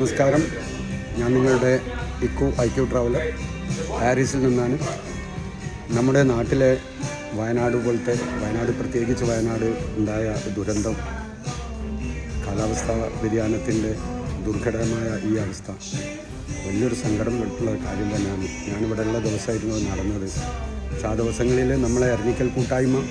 നമസ്കാരം. ഞാൻ നിങ്ങളുടെ ഇക്കു ഐക്യു ട്രാവലർ പാരീസിൽ നിന്നാണ്. നമ്മുടെ നാട്ടിലെ വയനാട് പോലത്തെ വയനാട് പ്രത്യേകിച്ച് വയനാട് ഉണ്ടായ ദുരന്തം കാലാവസ്ഥാ വ്യതിയാനത്തിന്റെ ദുർഘടമായ ഈ അവസ്ഥ വലിയൊരു സങ്കടം പെട്ടുള്ള കാര്യം തന്നെയാണ്. ഞാനിവിടെ ഉള്ള ദിവസമായിരുന്നു നടന്നത്. പക്ഷേ ആ ദിവസങ്ങളിൽ നമ്മളെ അരണിക്കൽ കൂട്ടായ്മ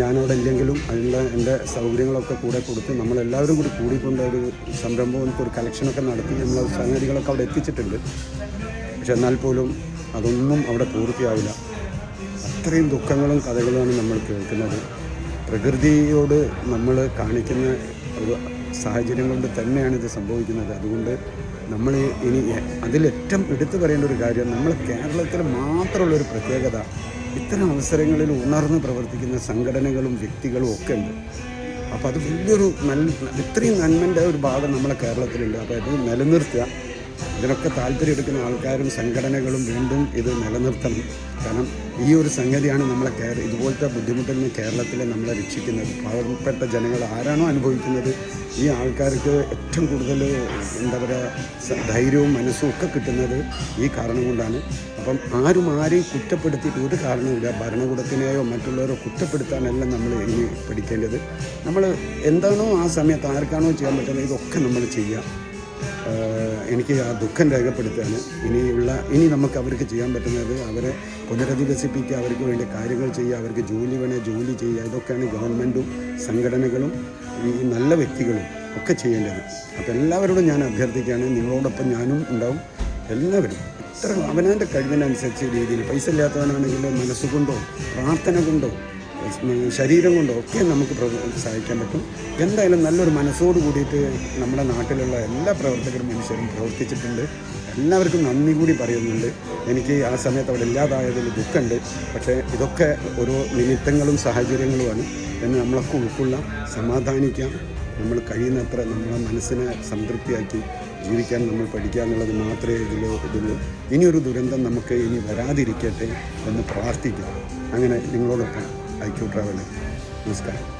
ഞാനവിടെ ഇല്ലെങ്കിലും അതിനുള്ള എന്റെ സൗകര്യങ്ങളൊക്കെ കൂടെ കൊടുത്ത് നമ്മളെല്ലാവരും കൂടി കൂടിക്കൊണ്ട് ഒരു സംരംഭം ഒരു കളക്ഷനൊക്കെ നടത്തി നമ്മൾ സംഗതികളൊക്കെ അവിടെ എത്തിച്ചിട്ടുണ്ട്. പക്ഷെ എന്നാൽ പോലും അതൊന്നും അവിടെ പൂർത്തിയാവില്ല. അത്രയും ദുഃഖങ്ങളും കഥകളുമാണ് നമ്മൾ കേൾക്കുന്നത്. പ്രകൃതിയോട് നമ്മൾ കാണിക്കുന്ന ഒരു സാഹചര്യം കൊണ്ട് തന്നെയാണ് ഇത് സംഭവിക്കുന്നത്. അതുകൊണ്ട് നമ്മൾ ഇനി അതിലേറ്റവും എടുത്തു പറയേണ്ട ഒരു കാര്യം നമ്മൾ കേരളത്തിൽ മാത്രമുള്ളൊരു പ്രത്യേകത ഇത്തരം അവസരങ്ങളിൽ ഉണർന്ന് പ്രവർത്തിക്കുന്ന സംഘടനകളും വ്യക്തികളും ഒക്കെ ഉണ്ട്. അപ്പോൾ അത് വലിയൊരു നല്ല ഇത്രയും നന്മന്റെ ഒരു ഭാഗം നമ്മളെ കേരളത്തിലുണ്ട്. അപ്പോൾ അത് നിലനിർത്തുക. ഇതിനൊക്കെ താല്പര്യം എടുക്കുന്ന ആൾക്കാരും സംഘടനകളും വീണ്ടും ഇത് നിലനിർത്തണം. കാരണം ഈ ഒരു സംഗതിയാണ് നമ്മളെ കേര ഇതുപോലത്തെ ബുദ്ധിമുട്ടിൽ നിന്ന് കേരളത്തിലെ നമ്മളെ രക്ഷിക്കുന്നത്. പാവപ്പെട്ട ജനങ്ങൾ ആരാണോ അനുഭവിക്കുന്നത്? ഈ ആൾക്കാർക്ക് ഏറ്റവും കൂടുതൽ എന്താ പറയുക ധൈര്യവും മനസ്സും ഒക്കെ കിട്ടുന്നത് ഈ കാരണം കൊണ്ടാണ്. അപ്പം ആരും ആരെയും കുറ്റപ്പെടുത്തിയിട്ട് ഒരു കാരണവുമില്ല. ഭരണകൂടത്തിനെയോ മറ്റുള്ളവരോ കുറ്റപ്പെടുത്താനല്ല നമ്മൾ ഇനി പഠിക്കേണ്ടത്. നമ്മൾ എന്താണോ ആ സമയത്ത് ആർക്കാണോ ചെയ്യാൻ പറ്റുന്നത് ഇതൊക്കെ നമ്മൾ ചെയ്യുക. എനിക്ക് ആ ദുഃഖം രേഖപ്പെടുത്തുകയാണ്. ഇനിയുള്ള ഇനി നമുക്ക് അവർക്ക് ചെയ്യാൻ പറ്റുന്നത് അവരെ പുനരധിവസിപ്പിക്കുക അവർക്ക് വേണ്ടി കാര്യങ്ങൾ ചെയ്യുക അവർക്ക് ജോലി വേണേൽ ജോലി ചെയ്യുക. ഇതൊക്കെയാണ് ഗവൺമെന്റും സംഘടനകളും ഈ നല്ല വ്യക്തികളും ഒക്കെ ചെയ്യേണ്ടത്. അപ്പോൾ എല്ലാവരോടും ഞാൻ അഭ്യർത്ഥിക്കുകയാണ്. നിങ്ങളോടൊപ്പം ഞാനും ഉണ്ടാവും. എല്ലാവരും ഇത്ര അവനവന്റെ കഴിവിനനുസരിച്ച് രീതിയിൽ പൈസ ഇല്ലാത്തവനാണെങ്കിലും മനസ്സുകൊണ്ടോ പ്രാർത്ഥന കൊണ്ടോ ശരീരം കൊണ്ടോ ഒക്കെ നമുക്ക് സഹായിക്കാൻ പറ്റും. എന്തായാലും നല്ലൊരു മനസ്സോട് കൂടിയിട്ട് നമ്മുടെ നാട്ടിലുള്ള എല്ലാ പ്രവർത്തകരും മനുഷ്യരും പ്രവർത്തിച്ചിട്ടുണ്ട്. എല്ലാവർക്കും നന്ദി കൂടി പറയുന്നുണ്ട്. എനിക്ക് ആ സമയത്ത് അവിടെ ഇല്ലാതായതിൽ ദുഃഖമുണ്ട്. പക്ഷേ ഇതൊക്കെ ഓരോ നിമിത്തങ്ങളും സാഹചര്യങ്ങളുമാണ്. എന്ന് നമ്മളൊക്കെ ഉൾക്കൊള്ളാം സമാധാനിക്കാം. നമ്മൾ കഴിയുന്നത്ര നമ്മളെ മനസ്സിനെ സംതൃപ്തിയാക്കി ജീവിക്കാൻ നമ്മൾ പഠിക്കുക എന്നുള്ളത് മാത്രമേ ഇതിൽ ഇതുള്ളൂ ഇനിയൊരു ദുരന്തം നമുക്ക് ഇനി വരാതിരിക്കട്ടെ എന്ന് പ്രാർത്ഥിക്കാം. അങ്ങനെ നിങ്ങളോടൊപ്പം ഐക്യു ട്രാവലർ നമസ്കാരം